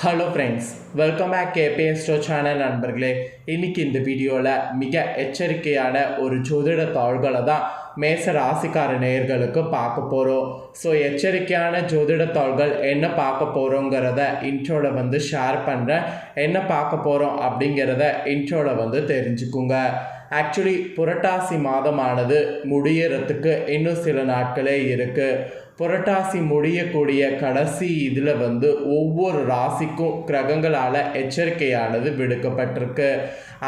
Hello friends welcome back கேபிஎஸ்டோ channel நண்பர்களே. இன்னைக்கு இந்த வீடியோவில் மிக எச்சரிக்கையான ஒரு ஜோதிட தாள்களை தான் மேச ராசிக்கார நேயர்களுக்கு பார்க்க போகிறோம் ஸோ எச்சரிக்கையான ஜோதிட தாள்கள் என்ன பார்க்க போகிறோங்கிறத இன்ட்ரோவில் வந்து ஷேர் பண்ணுறேன் என்ன பார்க்க போகிறோம் அப்படிங்கிறத இன்ட்ரோவில் வந்து தெரிஞ்சுக்குங்க. ஆக்சுவலி புரட்டாசி மாதமானது முடியறதுக்கு இன்னும் சில நாட்களே இருக்குது புரட்டாசி முடியக்கூடிய கடைசி இதில் வந்து ஒவ்வொரு ராசிக்கும் கிரகங்களால் எச்சரிக்கையானது விடுக்கப்பட்டிருக்கு.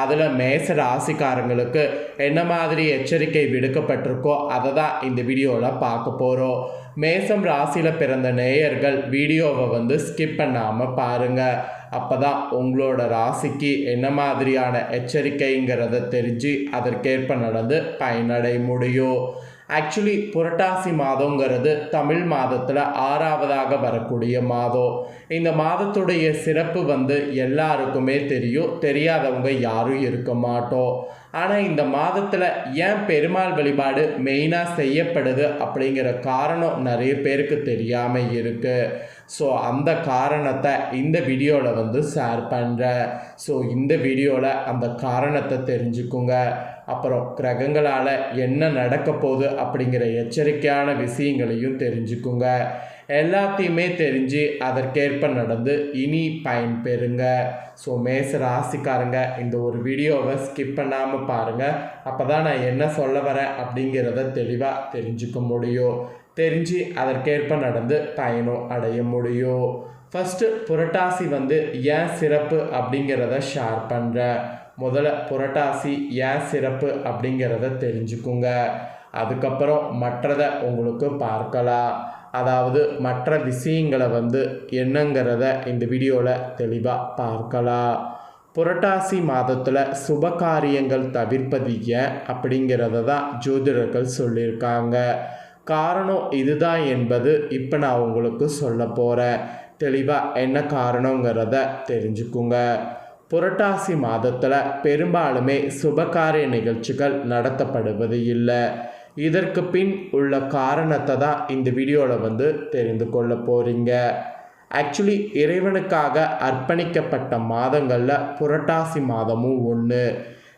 அதில் மேச ராசிக்காரங்களுக்கு என்ன மாதிரி எச்சரிக்கை விடுக்கப்பட்டிருக்கோ அதை தான் இந்த வீடியோவில் பார்க்க போகிறோம் மேசம் ராசியில் பிறந்த நேயர்கள் வீடியோவை வந்து ஸ்கிப் பண்ணாமல் பாருங்கள் அப்போ தான் உங்களோட ராசிக்கு என்ன மாதிரியான எச்சரிக்கைங்கிறத தெரிஞ்சு அதற்கேற்ப நடந்து பயனடை முடியும். ஆக்சுவலி புரட்டாசி மாதங்கிறது தமிழ் மாதத்தில் ஆறாவதாக வரக்கூடிய மாதம். இந்த மாதத்துடைய சிறப்பு வந்து எல்லாருக்குமே தெரியும். தெரியாதவங்க யாரும் இருக்க மாட்டோம். ஆனால் இந்த மாதத்தில் ஏன் பெருமாள் வழிபாடு மெயினாக செய்யப்படுது அப்படிங்கிற காரணம் நிறைய பேருக்கு தெரியாமல் இருக்குது ஸோ அந்த காரணத்தை இந்த வீடியோவில் வந்து ஷேர் பண்ணுறேன் ஸோ இந்த வீடியோவில் அந்த காரணத்தை தெரிஞ்சுக்குங்க. அப்புறம் கிரகங்களால் என்ன நடக்க போகுது அப்படிங்கிற எச்சரிக்கையான விஷயங்களையும் தெரிஞ்சுக்குங்க. எல்லாத்தையுமே தெரிஞ்சு அதற்கேற்ப நடந்து இனி பயன் பெறுங்க. ஸோ மேச ராசிக்காரங்க இந்த ஒரு வீடியோவை ஸ்கிப் பண்ணாமல் பாருங்கள் அப்போ தான் நான் என்ன சொல்ல வரேன் அப்படிங்கிறத தெளிவாக தெரிஞ்சுக்க முடியும். தெரிஞ்சு அதற்கேற்ப நடந்து பயணம் அடைய முடியும் ஃபஸ்ட்டு புரட்டாசி வந்து ஏன் சிறப்பு அப்படிங்கிறத ஷேர் பண்ணுறேன் முதல்ல புரட்டாசி ஏன் சிறப்பு அப்படிங்கிறத தெரிஞ்சுக்குங்க. அதுக்கப்புறம் மற்றதை உங்களுக்கு பார்க்கலாம். அதாவது மற்ற விஷயங்களை வந்து என்னங்கிறத இந்த வீடியோவில் தெளிவாக பார்க்கலாம். புரட்டாசி மாதத்தில் சுப காரியங்கள் தவிர்ப்பது ஏன் அப்படிங்கிறத தான் ஜோதிடர்கள் சொல்லியிருக்காங்க. காரணம் இதுதான் என்பது இப்போ நான் உங்களுக்கு சொல்ல போகிறேன் தெளிவாக என்ன காரணங்கிறத தெரிஞ்சுக்குங்க. புரட்டாசி மாதத்தில் பெரும்பாலுமே சுபகாரிய நிகழ்ச்சிகள் நடத்தப்படுவது இல்லை. இதற்கு பின் உள்ள காரணத்தை தான் இந்த வீடியோவில் வந்து தெரிந்து கொள்ள போகிறீங்க ஆக்சுவலி இறைவனுக்காக அர்ப்பணிக்கப்பட்ட மாதங்களில் புரட்டாசி மாதமும் ஒன்று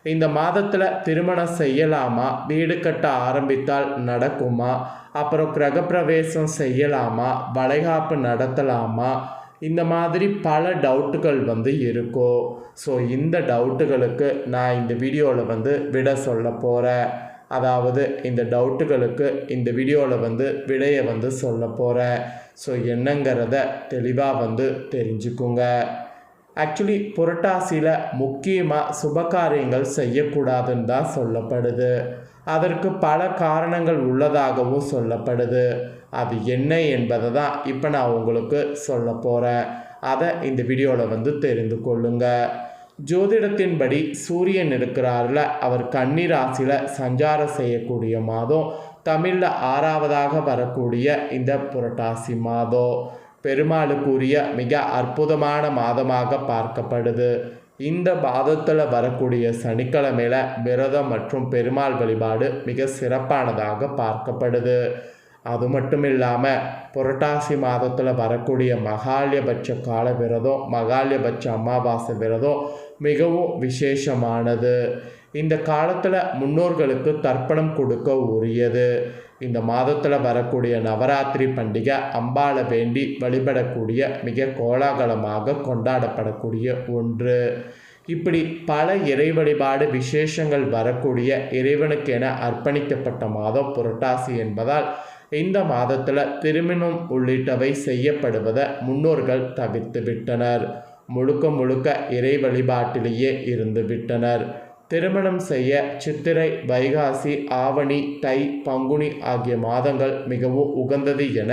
இந்த மாதத்தில் திருமணம் செய்யலாமா? வீடு கட்ட ஆரம்பித்தால் நடக்குமா? அப்புறம் கிரகப்பிரவேசம் செய்யலாமா? வளைகாப்பு நடத்தலாமா? இந்த மாதிரி பல டவுட்டுகள் வந்து இருக்கும் ஸோ இந்த டவுட்டுகளுக்கு நான் இந்த வீடியோவில் வந்து விட சொல்ல போகிறேன் அதாவது இந்த டவுட்டுகளுக்கு இந்த வீடியோவில் வந்து விடையை வந்து சொல்ல போகிறேன் ஸோ என்னங்கிறத தெளிவாக வந்து தெரிஞ்சுக்குங்க. ஆக்சுவலி புரட்டாசியில் முக்கியமாக சுபகாரியங்கள் செய்யக்கூடாதுன்னு தான் சொல்லப்படுது. அதற்கு பல காரணங்கள் உள்ளதாகவும் சொல்லப்படுது. அது என்ன என்பதை தான் இப்போ நான் உங்களுக்கு சொல்ல போகிறேன் அதை இந்த வீடியோவில் வந்து தெரிந்து கொள்ளுங்க. ஜோதிடத்தின்படி சூரியன் இருக்கிறார்ல அவர் கன்னி ராசியில் சஞ்சாரம் செய்யக்கூடிய மாதம் தமிழில் ஆறாவதாக வரக்கூடிய இந்த புரட்டாசி மாதம். பெருமாளுக்குரிய மிக அற்புதமான மாதமாக பார்க்கப்படுது. இந்த மாதத்தில் வரக்கூடிய சனிக்கிழமையில் விரதம் மற்றும் பெருமாள் வழிபாடு மிக சிறப்பானதாக பார்க்கப்படுது. அது மட்டும் இல்லாமல் புரட்டாசி மாதத்தில் வரக்கூடிய மகாலியபட்ச கால விரதம் மகாலியபட்ச அமாவாசை விரதம் மிகவும் விசேஷமானது. இந்த காலத்தில் முன்னோர்களுக்கு தர்ப்பணம் கொடுக்க உரியது. இந்த மாதத்தில் வரக்கூடிய நவராத்திரி பண்டிகை அம்பாளை வேண்டி வழிபடக்கூடிய மிக கோலாகலமாக கொண்டாடப்படக்கூடிய ஒன்று. இப்படி பல இறை வழிபாடு விசேஷங்கள் வரக்கூடிய இறைவனுக்கென அர்ப்பணிக்கப்பட்ட மாதம் புரட்டாசி என்பதால் இந்த மாதத்தில் திருமணம் உள்ளிட்டவை செய்யப்படுவதை முன்னோர்கள் தவிர்த்து விட்டனர். முழுக்க முழுக்க இறை வழிபாட்டிலேயே இருந்து விட்டனர். திருமணம் செய்ய சித்திரை வைகாசி ஆவணி தை பங்குனி ஆகிய மாதங்கள் மிகவும் உகந்தது என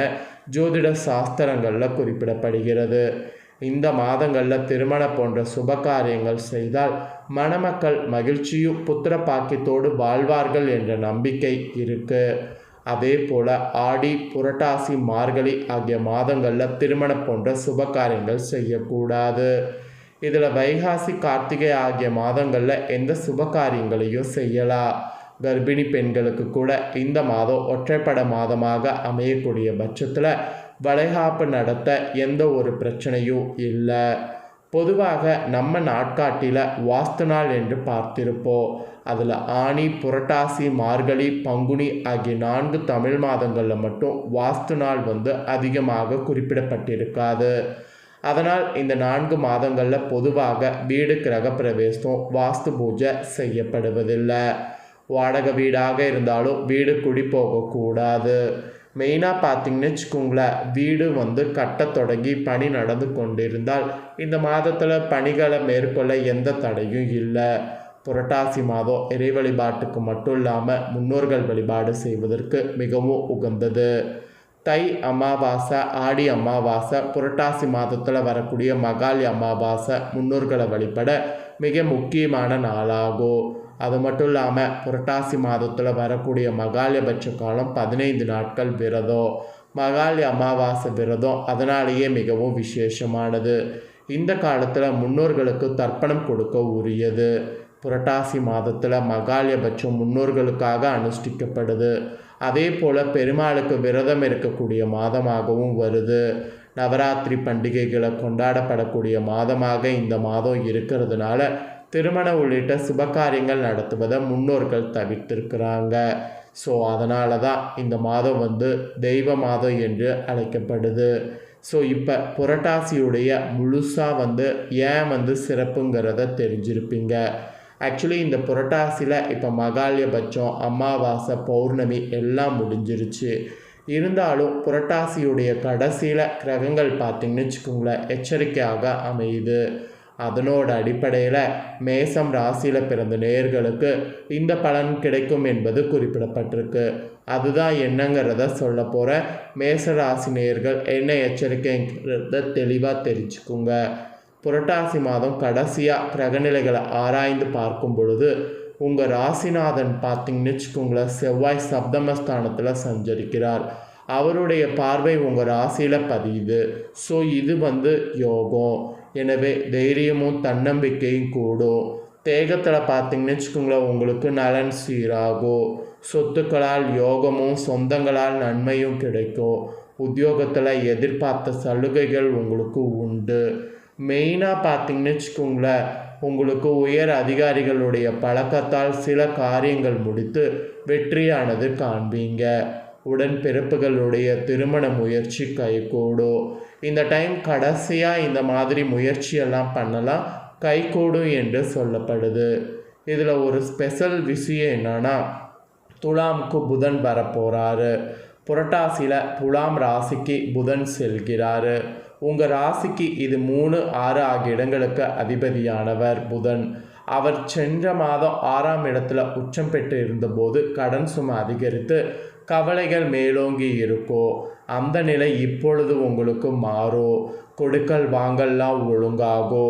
ஜோதிட சாஸ்திரங்களில் குறிப்பிடப்படுகிறது. இந்த மாதங்களில் திருமணம் போன்ற சுப காரியங்கள் செய்தால் மணமக்கள் மகிழ்ச்சியும் புத்திர பாக்கியத்தோடு வாழ்வார்கள் என்ற நம்பிக்கை இருக்கு. அதே போல் ஆடி புரட்டாசி மார்கழி ஆகிய மாதங்களில் திருமணம் போன்ற சுப காரியங்கள் செய்யக்கூடாது. இதில் வைகாசி கார்த்திகை ஆகிய மாதங்களில் எந்த சுப காரியங்களையும் செய்யலாம் கர்ப்பிணி பெண்களுக்கு கூட இந்த மாதம் ஒற்றைப்பட மாதமாக அமையக்கூடிய பட்சத்தில் வளைகாப்பு நடத்த எந்த ஒரு பிரச்சனையும் இல்லை. பொதுவாக நம்ம நாட்காட்டியில் வாஸ்து நாள் என்று பார்த்திருப்போம். அதில் ஆனி புரட்டாசி மார்கழி பங்குனி ஆகிய நான்கு தமிழ் மாதங்களில் மட்டும் வாஸ்து நாள் வந்து அதிகமாக குறிப்பிடப்பட்டிருக்காது. அதனால் இந்த நான்கு மாதங்களில் பொதுவாக வீடு கிரக பிரவேசம் வாஸ்து பூஜை செய்யப்படுவதில்லை. வாடகை வீடாக இருந்தாலும் வீடு குடி போகக்கூடாது. மெயினாக பார்த்தீங்கன்னு வச்சுக்கோங்களேன் வீடு வந்து கட்ட தொடங்கி பணி நடந்து கொண்டிருந்தால் இந்த மாதத்தில் பணிகளை மேற்கொள்ள எந்த தடையும் இல்லை. புரட்டாசி மாதம் இறை வழிபாட்டுக்கு மட்டும் இல்லாமல் முன்னோர்கள் வழிபாடு செய்வதற்கு மிகவும் உகந்தது. தை அமாவாசை ஆடி அமாவாசை புரட்டாசி மாதத்தில் வரக்கூடிய மகாலி அமாவாசை முன்னோர்களை வழிபட மிக முக்கியமான நாளாகும். அது மட்டும் இல்லாமல் புரட்டாசி மாதத்தில் வரக்கூடிய மகாலயபட்ச காலம் பதினைந்து நாட்கள் விரதம். மகாலி அமாவாசை விரதம் அதனாலேயே மிகவும் விசேஷமானது. இந்த காலத்தில் முன்னோர்களுக்கு தர்ப்பணம் கொடுக்க உரியது. புரட்டாசி மாதத்தில் மகாலயபட்சம் முன்னோர்களுக்காக அனுஷ்டிக்கப்படுது. அதே போல் பெருமாளுக்கு விரதம் இருக்கக்கூடிய மாதமாகவும் வருது. நவராத்திரி பண்டிகைகளை கொண்டாடப்படக்கூடிய மாதமாக இந்த மாதம் இருக்கிறதுனால திருமணம் உள்ளிட்ட சுபகாரியங்கள் நடத்துவதை முன்னோர்கள் தவிர்த்திருக்கிறாங்க. ஸோ அதனால தான் இந்த மாதம் வந்து தெய்வ மாதம் என்று அழைக்கப்படுது. ஸோ இப்போ புரட்டாசியுடைய முழுசாக வந்து ஏன் வந்து சிறப்புங்கிறத தெரிஞ்சிருப்பீங்க. ஆக்சுவலி இந்த புரட்டாசியில் இப்போ மகாலயபட்சம் அமாவாசை பௌர்ணமி எல்லாம் முடிஞ்சிருச்சு. இருந்தாலும் புரட்டாசியுடைய கடைசியில் கிரகங்கள் பார்த்திங்கன்னு வச்சுக்கோங்களேன் எச்சரிக்கையாக அமையுது. அதனோட அடிப்படையில் மேசம் ராசியில் பிறந்த நேர்களுக்கு இந்த பலன் கிடைக்கும் என்பது குறிப்பிடப்பட்டிருக்கு. அதுதான் என்னங்கிறத சொல்ல போகிற மேச ராசி நேர்கள் என்ன எச்சரிக்கைங்கிறத தெளிவாக தெரிஞ்சுக்குங்க. புரட்டாசி மாதம் கடைசியாக கிரகநிலைகளை ஆராய்ந்து பார்க்கும் பொழுது உங்கள் ராசிநாதன் பார்த்தீங்கன்னு வச்சுக்கோங்களேன் செவ்வாய் சப்தமஸ்தானத்தில் சஞ்சரிக்கிறார். அவருடைய பார்வை உங்கள் ராசியில் பதியுது. ஸோ இது வந்து யோகம். எனவே தைரியமும் தன்னம்பிக்கையும் கூடும். தேகத்தில் பார்த்தீங்கன்னு வச்சுக்கோங்களேன் உங்களுக்கு நலன் சீராகும். சொத்துக்களால் யோகமும் சொந்தங்களால் நன்மையும் கிடைக்கும். உத்தியோகத்தில் எதிர்பார்த்த சலுகைகள் உங்களுக்கு உண்டு. மெயினாக பார்த்தீங்கன்னு வச்சுக்கோங்களேன் உங்களுக்கு உயர் அதிகாரிகளுடைய பழக்கத்தால் சில காரியங்கள் முடித்து வெற்றியானது காண்பீங்க. உடன்பிறப்புகளுடைய திருமண முயற்சி கைகூடும். இந்த டைம் கடைசியாக இந்த மாதிரி முயற்சியெல்லாம் பண்ணலாம் கைகூடும் என்று சொல்லப்படுது. இதில் ஒரு ஸ்பெஷல் விஷயம் என்னன்னா துலாமுக்கு புதன் வரப்போகிறாரு புரட்டாசியில் துலாம் ராசிக்கு புதன் செல்கிறாரு. உங்கள் ராசிக்கு இது மூணு ஆறு ஆகிய இடங்களுக்கு அதிபதியானவர் புதன். அவர் சென்ற மாதம் ஆறாம் இடத்துல உச்சம் பெற்று இருந்தபோது கடன் சுமை அதிகரித்து கவலைகள் மேலோங்கி இருக்கோ அந்த நிலை இப்பொழுது உங்களுக்கு மாறும் கொடுக்கல் வாங்கல்லாம் ஒழுங்காகோ?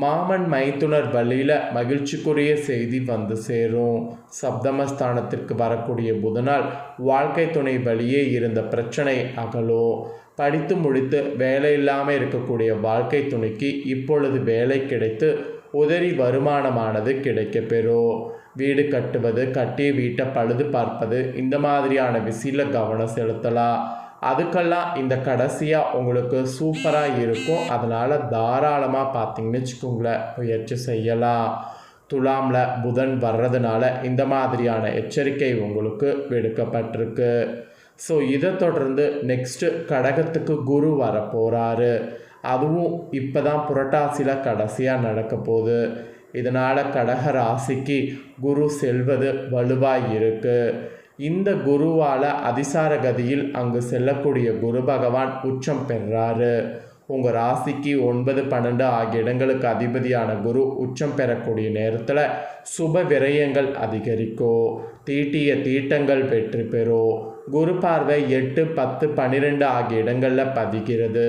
மாமன் மைத்துனர் வழியில் மகிழ்ச்சிக்குரிய செய்தி வந்து சேரும். சப்தமஸ்தானத்திற்கு வரக்கூடிய புதனால் வாழ்க்கை துணை வழியே இருந்த பிரச்சனை அகலும் படித்து முடித்து வேலை இல்லாமல் இருக்கக்கூடிய வாழ்க்கை துணைக்கு இப்பொழுது வேலை கிடைத்து உதறி வருமானமானது கிடைக்கப்பெறும் வீடு கட்டுவது கட்டிய வீட்டை பழுது பார்ப்பது இந்த மாதிரியான விஷயத்தில் கவனம் செலுத்தலாம். அதுக்கெல்லாம் இந்த கடைசியாக உங்களுக்கு சூப்பராக இருக்கும். அதனால் தாராளமாக பார்த்தீங்கன்னு வச்சுக்கோங்களேன் முயற்சி செய்யலாம். துலாமில் புதன் வர்றதுனால இந்த மாதிரியான எச்சரிக்கை உங்களுக்கு விடுக்கப்பட்டிருக்கு. ஸோ இதை தொடர்ந்து நெக்ஸ்ட்டு கடகத்துக்கு குரு வர போகிறாரு அதுவும் இப்போ தான் புரட்டாசியில் கடைசியாக நடக்க போகுது. இதனால் கடக ராசிக்கு குரு செல்வது வலுவாக இருக்குது இந்த குருவால் அதிசார கதியில் அங்கு செல்லக்கூடிய குரு பகவான் உச்சம் பெறாரு. உங்கள் ராசிக்கு ஒன்பது பன்னெண்டு ஆகிய இடங்களுக்கு அதிபதியான குரு உச்சம் பெறக்கூடிய நேரத்தில் சுப விரயங்கள் அதிகரிக்கும் தீட்டிய தீட்டங்கள் வெற்றி பெறும் குரு பார்வை எட்டு பத்து பன்னிரெண்டு ஆகிய இடங்களில் பதிகிறது.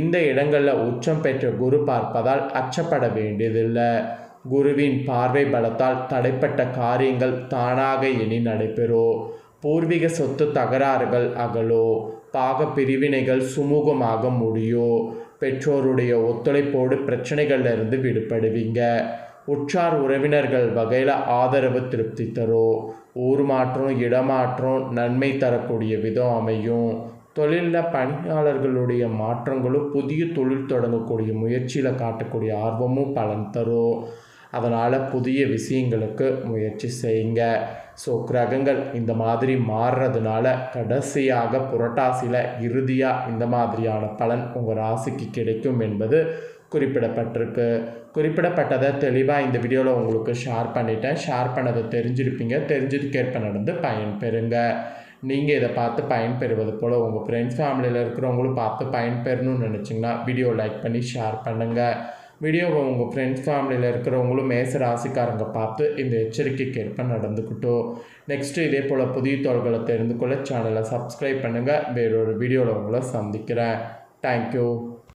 இந்த இடங்களில் உச்சம் பெற்ற குரு பார்ப்பதால் அச்சப்பட வேண்டியதில்லை. குருவின் பார்வை பலத்தால் தடைப்பட்ட காரியங்கள் தானாக இனி நடைபெறும் பூர்வீக சொத்து தகராறுகள் அகலோ. பாக பிரிவினைகள் சுமூகமாக முடியும் பெற்றோருடைய ஒத்துழைப்போடு பிரச்சனைகள்லேருந்து விடுபடுவீங்க. உற்றார் உறவினர்கள் வகையில் ஆதரவு திருப்தி தரும் ஊர் மாற்றம் இடமாற்றம் நன்மை தரக்கூடிய விதம் அமையும். தொழிலில் பணியாளர்களுடைய மாற்றங்களும் புதிய தொழில் தொடங்கக்கூடிய முயற்சியில் காட்டக்கூடிய ஆர்வமும் பலன் தரும் அதனால் புதிய விஷயங்களுக்கு முயற்சி செய்யுங்க. ஸோ கிரகங்கள் இந்த மாதிரி மாறுறதுனால கடைசியாக புரட்டாசியில் இறுதியாக இந்த மாதிரியான பலன் உங்கள் ராசிக்கு கிடைக்கும் என்பது குறிப்பிடப்பட்டிருக்கு. குறிப்பிடப்பட்டதை தெளிவாக இந்த வீடியோவில் உங்களுக்கு ஷேர் பண்ணிட்டேன். ஷேர் பண்ணதை தெரிஞ்சிருப்பீங்க. தெரிஞ்சதுக்கேற்ப நடந்து பயன் பெறுங்க. நீங்கள் இதை பார்த்து பயன்பெறுவது போல் உங்கள் ஃப்ரெண்ட்ஸ் ஃபேமிலியில் இருக்கிறவங்களும் பார்த்து பயன்பெறணும்னு நினச்சிங்கன்னா வீடியோ லைக் பண்ணி ஷேர் பண்ணுங்கள் வீடியோவை உங்கள் ஃப்ரெண்ட்ஸ் ஃபேமிலியில் இருக்கிறவங்களும் மேச ராசிக்காரங்க பார்த்து இந்த எச்சரிக்கைக்கு ஏற்ப நடந்துக்கிட்டோம் நெக்ஸ்ட்டு இதே போல் புதிய தோள்களை தெரிந்து கொள்ள சேனலை சப்ஸ்கிரைப் பண்ணுங்கள் வேறொரு வீடியோவில் உங்களை சந்திக்கிறேன். தேங்க்யூ